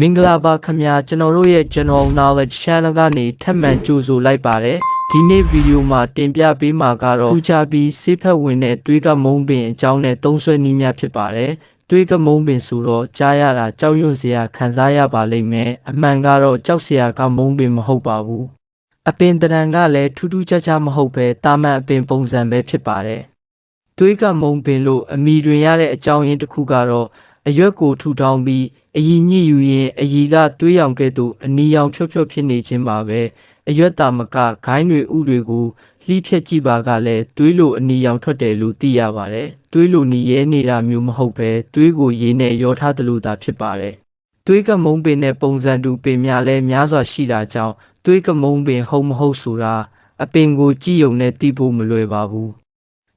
မင်္ဂလာပါခင်ဗျာကျွန်တော်တို့ရဲ့ General Knowledge Channel ကနေထပ်မံကြိုဆိုလိုက်ပါတယ်ဒီနေ့ဗီဒီယိုမှာတင်ပြပေးမှာကတော့ထူးခြားပြီးဆေးဖက်ဝင်တဲ့သွေးကမုံပင်အကြောင်းနဲ့သုံးဆွဲနည်းများဖြစ်ပါတယ်သွေးကမုံပင်ဆိုတော့ကြားရတာကြောက်ရွံ့စရာခံစားရပါလိမ့်မယ်အမှန်ကတော့ကြောက်စရာကမုံပင်မဟုတ်ပါဘူးအပင်တရံကလည်းထူးထူးခြားခြားမဟုတ်ပဲတာမန်အပင်ပုံစံပဲဖြစ်ပါတယ်သွေးကမုံပင်လို့အမိတွင်ရတဲ့အကြောင်းရင်းတစ်ခုကတော့ အရွက်ကိုထူထောင်ပြီးအည်ညစ်ယူရင်အည်ကတွေးရောင်ကဲ့သို့အနီရောင်ဖြော့ဖြော့ဖြစ်နေခြင်းပါပဲအရွက်တာမကဂိုင်းတွေဥတွေကိုလှိဖြက်ကြည့်ပါကလည်းတွေးလိုအနီရောင်ထွက်တယ်လို့သိရပါတယ်တွေးလိုနီရဲနေတာမျိုးမဟုတ်ပဲတွေးကိုရေးနဲ့ရောထားတယ်လို့သာဖြစ်ပါတယ်တွေးကမုံပင်နဲ့ပုံစံတူပင်များလဲများစွာရှိတာကြောင့်တွေးကမုံပင်ဟုတ်မဟုတ်ဆိုတာအပင်ကိုကြည့်ုံနဲ့သိဖို့မလွယ်ပါဘူး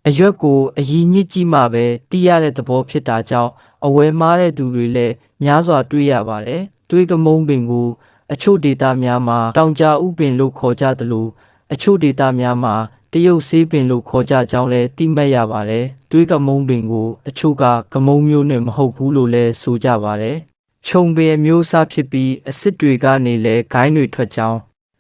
အရွက်ကိုအည်ညစ်ကြည့်မှပဲတီးရတဲ့သဘောဖြစ်တာကြောင့် အဝဲမားတဲ့သူတွေလည်းများစွာတွေ့ရပါတယ်။တွေးကမုံပင်ကို အချို့ဒေတာများမှာတောင်ကြားဥပင်လို့ခေါ်ကြသလိုအချို့ဒေတာများမှာတရုတ်ဆေးပင်လို့ခေါ်ကြကြောင်းလည်းသိမှတ်ရပါတယ်။တွေးကမုံပင်ကိုအချို့ကကမုံမျိုးနဲ့မဟုတ်ဘူးလို့လည်းဆိုကြပါတယ်။ခြုံပင်အမျိုးအစားဖြစ်ပြီးအစစ်တွေကနေလည်းဂိုင်းတွေထွက်ကြောင်း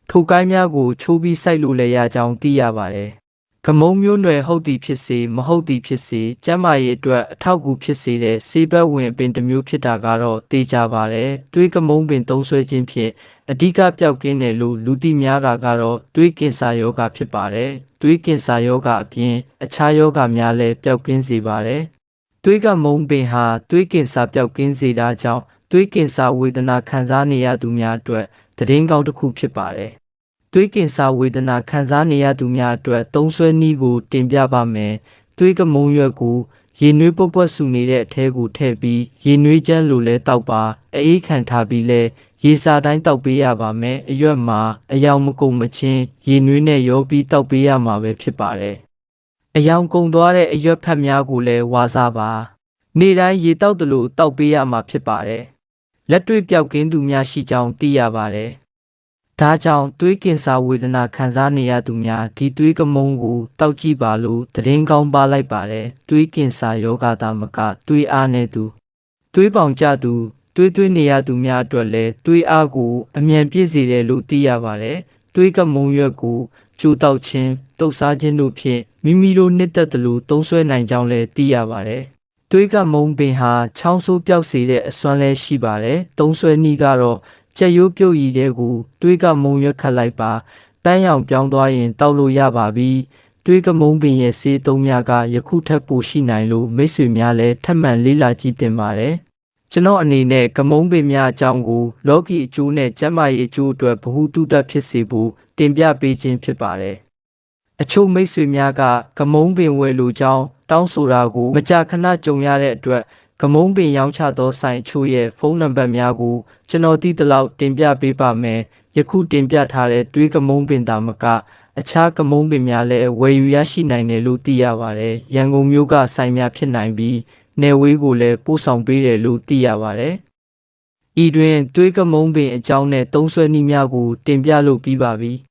ထိုကိုင်းများကိုချိုးပြီးစိုက်လို့လည်းရကြောင်းသိရပါတယ်။ ကမုံမျိုးနွယ်ဟုတ်သည်ဖြစ်စေမဟုတ်သည်ဖြစ်စေကျမ်းမာရေးအတွက်အထောက်အကူဖြစ်စေတဲ့ဆေးဘက်ဝင်အပင်တစ်မျိုးဖြစ်တာကတော့သိကြပါတယ်။တွေးကမုံပင်သုံးဆွဲခြင်းဖြင့်အဓိကပျောက်ကင်းတယ်လို့လူသိများတာကတော့တွေးကင်ဆာယောဂဖြစ်ပါတယ်။တွေးကင်ဆာယောဂအပြင်အခြားယောဂများလည်းပျောက်ကင်းစေပါတယ်။တွေးကမုံပင်ဟာတွေးကင်ဆာပျောက်ကင်းစေတာကြောင့်တွေးကင်ဆာဝေဒနာခံစားနေရသူများအတွက်သတင်းကောင်းတစ်ခုဖြစ်ပါတယ်။ သွေးကင်ဆာဝေဒနာခံစားနေရသူများအတွက်သုံးဆွဲနည်းကို တင်ပြပါမယ်။သွေးကမုံရွက်ကိုရေနွေးပွက်ပွက်ဆူနေတဲ့အထဲကိုထည့်ပြီးရေနွေးချမ်းလိုလဲတောက်ပါအေးခံထားပြီးလဲရေစာတိုင်းတောက်ပေးရပါမယ်။အရွက်မှာအယောင်မကုန်မချင်းရေနွေးနဲ့ရောပြီးတောက်ပေးရမှာပဲဖြစ်ပါတယ်။အယောင်ကုန်သွားတဲ့အရွက်ဖက်များကိုလည်းဝါစားပါ။နေ့တိုင်းရေတောက်တယ်လို့တောက်ပေးရမှာဖြစ်ပါတယ်။လက်တွေ့ပြောက်ကင်းသူများရှိကြောင်းသိရပါတယ်။ ဒါကြောင့်သွေးကင်ဆာဝေဒနာခံစားနေရသူများဒီသွေးကမုံကိုတောက်ကြည့်ပါလို့သတင်းကောင်းပါလိုက်ပါတယ်သွေးကင်ဆာယောဂတာမကသွေးအားနေသူသွေးပေါင်ကျသူသွေးသွေးနေရသူများအတွက်လည်းသွေးအားကိုအမြန်ပြည့်စေတယ်လို့သိရပါတယ်သွေးကမုံရွက်ကိုကျိုးတောက်ခြင်းတုပ်စားခြင်းတို့ဖြင့်မိမိတို့နှစ်သက်တယ်လို့သုံးဆွဲနိုင်ကြောင်းလည်းသိရပါတယ်သွေးကမုံပင်ဟာချောင်းဆိုးပြောက်စေတဲ့အစွမ်းလည်းရှိပါတယ်သုံးဆွဲနည်းကတော့ ချက်ရိုးပြုတ်ရည်တဲ့ကိုတွေးကမုံရွက်ခတ်လိုက်ပါပန်းရောင်ပြောင်းသွားရင်တောက်လို့ရပါပြီတွေးကမုံပင်ရဲ့ဆေးသုံးများကယခုထက်ပိုရှိနိုင်လို့မိတ်ဆွေများလည်းထပ်မံလေးလာကြည့်တင်ပါတယ်ကျွန်တော်အနေနဲ့ကမုံပင်များအကြောင်းကိုလောကီအကျိုးနဲ့ကျန်းမာရေးအကျိုးအတွက်ဗဟုသုတဖြစ်စေဖို့တင်ပြပေးခြင်းဖြစ်ပါတယ်အချို့မိတ်ဆွေများကကမုံပင်ဝယ်လိုကြောင်းတောင်းဆိုတာကိုမကြာခဏကြုံရတဲ့အတွက် ကမုံပင်ရောင်းချသောဆိုင်အချို့ရဲ့ဖုန်းနံပါတ်များကိုကျွန်တော်သိသလောက်တင်ပြပေးပါမယ်။ယခုတင်ပြထားတဲ့တွေးကမုံပင်တာမကအခြားကမုံပင်များလည်းဝယ်ယူရရှိနိုင်တယ်လို့သိရပါတယ်။ရန်ကုန်မြို့ကဆိုင်များဖြစ်နိုင်ပြီးနယ်ဝေးကိုလည်းပို့ဆောင်ပေးတယ်လို့သိရပါတယ်။ဤတွင်တွေးကမုံပင်အကြောင်းနဲ့သုံးဆွဲနည်းများကိုတင်ပြလို့ပြီးပါပြီ။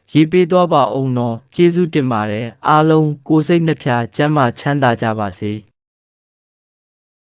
ရေးပေးသွားပါအောင်တော့ကျေးဇူးတင်ပါတယ်အားလုံးကိုယ်စိတ်နှဖျားကျမ်းမာချမ်းသာကြပါစေ။